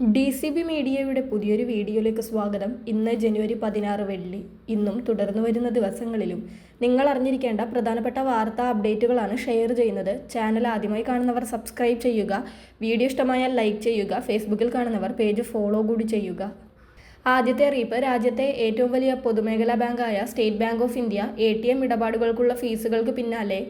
D C B മീഡിയയുടെ പുതിയൊരു വീഡിയോയിലേക്ക് സ്വാഗതം. ഇന്ന് ജനുവരി പതിനാറ് വെള്ളി. ഇന്നും തുടർന്നു വരുന്ന ദിവസങ്ങളിലും നിങ്ങൾ അറിഞ്ഞിരിക്കേണ്ട പ്രധാനപ്പെട്ട വാർത്താ അപ്ഡേറ്റുകളാണ് ഷെയർ ചെയ്യുന്നത്. ചാനൽ ആദ്യമായി കാണുന്നവർ സബ്സ്ക്രൈബ് ചെയ്യുക. വീഡിയോ ഇഷ്ടമായാൽ ലൈക്ക് ചെയ്യുക. ഫേസ്ബുക്കിൽ കാണുന്നവർ പേജ് ഫോളോ കൂടി ചെയ്യുക. ആദ്യത്തെ അറിയിപ്പ് രാജ്യത്തെ ഏറ്റവും വലിയ പൊതുമേഖലാ ബാങ്കായ state bank of India A ഇടപാടുകൾക്കുള്ള ഫീസുകൾക്ക് പിന്നാലെ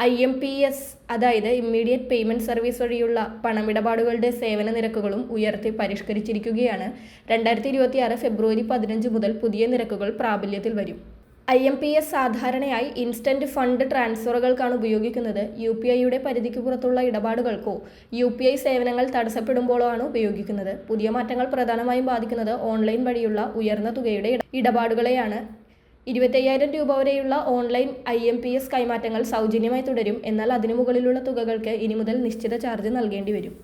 ഐ എം പി എസ് അതായത് ഇമ്മീഡിയറ്റ് പേയ്മെന്റ് സർവീസ് വഴിയുള്ള പണമിടപാടുകളുടെ സേവന നിരക്കുകളും ഉയർത്തി പരിഷ്കരിച്ചിരിക്കുകയാണ്. രണ്ടായിരത്തി ഇരുപത്തി ആറ് ഫെബ്രുവരി പതിനഞ്ച് മുതൽ പുതിയ നിരക്കുകൾ പ്രാബല്യത്തിൽ വരും. ഐ എം പി എസ് സാധാരണയായി ഇൻസ്റ്റന്റ് ഫണ്ട് ട്രാൻസ്ഫറുകൾക്കാണ് ഉപയോഗിക്കുന്നത്. യു പി ഐയുടെ പരിധിക്ക് പുറത്തുള്ള ഇടപാടുകൾക്കോ യു പി ഐ സേവനങ്ങൾ തടസ്സപ്പെടുമ്പോഴോ ആണ് ഉപയോഗിക്കുന്നത്. പുതിയ മാറ്റങ്ങൾ പ്രധാനമായും ബാധിക്കുന്നത് ഓൺലൈൻ വഴിയുള്ള ഉയർന്ന തുകയുടെ ഇട- ഇടപാടുകളെയാണ്. ഇരുപത്തയ്യായിരം രൂപ വരെയുള്ള online I M P S കൈമാറ്റങ്ങൾ സൗജന്യമായി തുടരും. എന്നാൽ അതിനു മുകളിലുള്ള തുകകൾക്ക് ഇനി മുതൽ നിശ്ചിത ചാർജ് നൽകേണ്ടി വരും.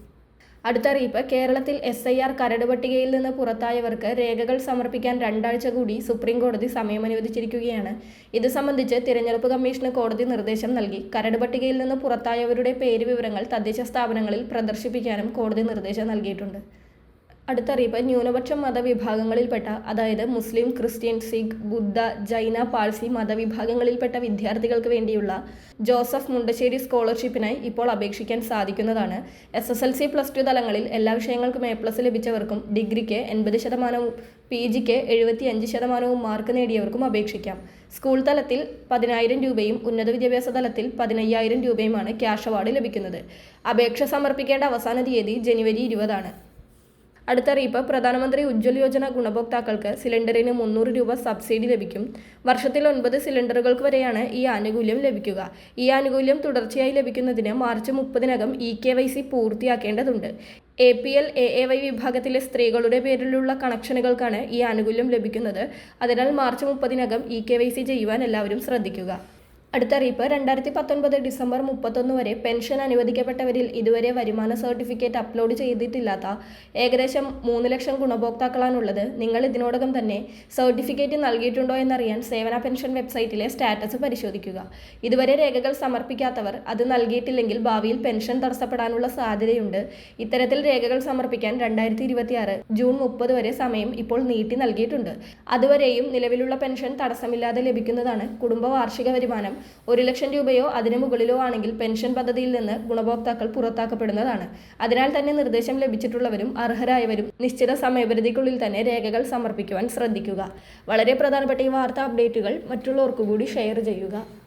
അടുത്തറിയിപ്പ് കേരളത്തിൽ എസ് ഐ ആർ കരട് പട്ടികയിൽ നിന്ന് പുറത്തായവർക്ക് രേഖകൾ സമർപ്പിക്കാൻ രണ്ടാഴ്ച കൂടി സുപ്രീം കോടതി സമയം അനുവദിച്ചിരിക്കുകയാണ്. ഇത് സംബന്ധിച്ച് തിരഞ്ഞെടുപ്പ് കമ്മീഷന് കോടതി നിർദ്ദേശം നൽകി. കരട് പട്ടികയിൽ നിന്ന് പുറത്തായവരുടെ പേര് വിവരങ്ങൾ തദ്ദേശ സ്ഥാപനങ്ങളിൽ പ്രദർശിപ്പിക്കാനും കോടതി നിർദ്ദേശം നൽകിയിട്ടുണ്ട്. അടുത്ത അറിയിപ്പ് ന്യൂനപക്ഷ മതവിഭാഗങ്ങളിൽപ്പെട്ട അതായത് മുസ്ലിം ക്രിസ്ത്യൻ സിഖ് ബുദ്ധ ജൈന പാഴ്സി മതവിഭാഗങ്ങളിൽപ്പെട്ട വിദ്യാർത്ഥികൾക്ക് വേണ്ടിയുള്ള ജോസഫ് മുണ്ടശ്ശേരി സ്കോളർഷിപ്പിനായി ഇപ്പോൾ അപേക്ഷിക്കാൻ സാധിക്കുന്നതാണ്. S S L C plus two തലങ്ങളിൽ എല്ലാ വിഷയങ്ങൾക്കും എ പ്ലസ് ലഭിച്ചവർക്കും ഡിഗ്രിക്ക് എൺപത് ശതമാനവും പി ജിക്ക് എഴുപത്തി അഞ്ച് ശതമാനവും മാർക്ക് നേടിയവർക്കും അപേക്ഷിക്കാം. സ്കൂൾ തലത്തിൽ പതിനായിരം രൂപയും ഉന്നത വിദ്യാഭ്യാസ തലത്തിൽ പതിനയ്യായിരം രൂപയുമാണ് ക്യാഷ് അവാർഡ് ലഭിക്കുന്നത്. അപേക്ഷ സമർപ്പിക്കേണ്ട അവസാന തീയതി ജനുവരി ഇരുപതാണ്. അടുത്ത അറിയിപ്പ് പ്രധാനമന്ത്രി ഉജ്ജ്വൽ യോജന ഗുണഭോക്താക്കൾക്ക് സിലിണ്ടറിന് മുന്നൂറ് രൂപ സബ്സിഡി ലഭിക്കും. വർഷത്തിൽ ഒൻപത് സിലിണ്ടറുകൾക്ക് വരെയാണ് ഈ ആനുകൂല്യം ലഭിക്കുക. ഈ ആനുകൂല്യം തുടർച്ചയായി ലഭിക്കുന്നതിന് മാർച്ച് മുപ്പതിനകം E K Y C പൂർത്തിയാക്കേണ്ടതുണ്ട്. A P L A A Y വിഭാഗത്തിലെ സ്ത്രീകളുടെ പേരിലുള്ള കണക്ഷനുകൾക്കാണ് ഈ ആനുകൂല്യം ലഭിക്കുന്നത്. അതിനാൽ മാർച്ച് മുപ്പതിനകം ഇ കെ വൈ സി ചെയ്യുവാൻ എല്ലാവരും ശ്രദ്ധിക്കുക. അടുത്ത അറിയിപ്പ് രണ്ടായിരത്തി പത്തൊൻപത് ഡിസംബർ മുപ്പത്തൊന്ന് വരെ പെൻഷൻ അനുവദിക്കപ്പെട്ടവരിൽ ഇതുവരെ വരുമാന സർട്ടിഫിക്കറ്റ് അപ്ലോഡ് ചെയ്തിട്ടില്ലാത്ത ഏകദേശം മൂന്ന് ലക്ഷം ഗുണഭോക്താക്കളാണുള്ളത്. നിങ്ങൾ ഇതിനോടകം തന്നെ സർട്ടിഫിക്കറ്റ് നൽകിയിട്ടുണ്ടോ എന്നറിയാൻ സേവന പെൻഷൻ വെബ്സൈറ്റിലെ സ്റ്റാറ്റസ് പരിശോധിക്കുക. ഇതുവരെ രേഖകൾ സമർപ്പിക്കാത്തവർ അത് നൽകിയിട്ടില്ലെങ്കിൽ ഭാവിയിൽ പെൻഷൻ തടസ്സപ്പെടാനുള്ള സാധ്യതയുണ്ട്. ഇത്തരത്തിൽ രേഖകൾ സമർപ്പിക്കാൻ രണ്ടായിരത്തി ഇരുപത്തിയാറ് ജൂൺ മുപ്പത് വരെ സമയം ഇപ്പോൾ നീട്ടി നൽകിയിട്ടുണ്ട്. അതുവരെയും നിലവിലുള്ള പെൻഷൻ തടസ്സമില്ലാതെ ലഭിക്കുന്നതാണ് കുടുംബ വാർഷിക വരുമാനം. ഒരു ലക്ഷം രൂപയോ അതിനു മുകളിലോ ആണെങ്കിൽ പെൻഷൻ പദ്ധതിയിൽ നിന്ന് ഗുണഭോക്താക്കൾ പുറത്താക്കപ്പെടുന്നതാണ്. അതിനാൽ തന്നെ നിർദ്ദേശം ലഭിച്ചിട്ടുള്ളവരും അർഹരായവരും നിശ്ചിത സമയപരിധിക്കുള്ളിൽ തന്നെ രേഖകൾ സമർപ്പിക്കുവാൻ ശ്രദ്ധിക്കുക. വളരെ പ്രധാനപ്പെട്ട ഈ വാർത്താ അപ്ഡേറ്റുകൾ മറ്റുള്ളവർക്കു കൂടി ഷെയർ ചെയ്യുക.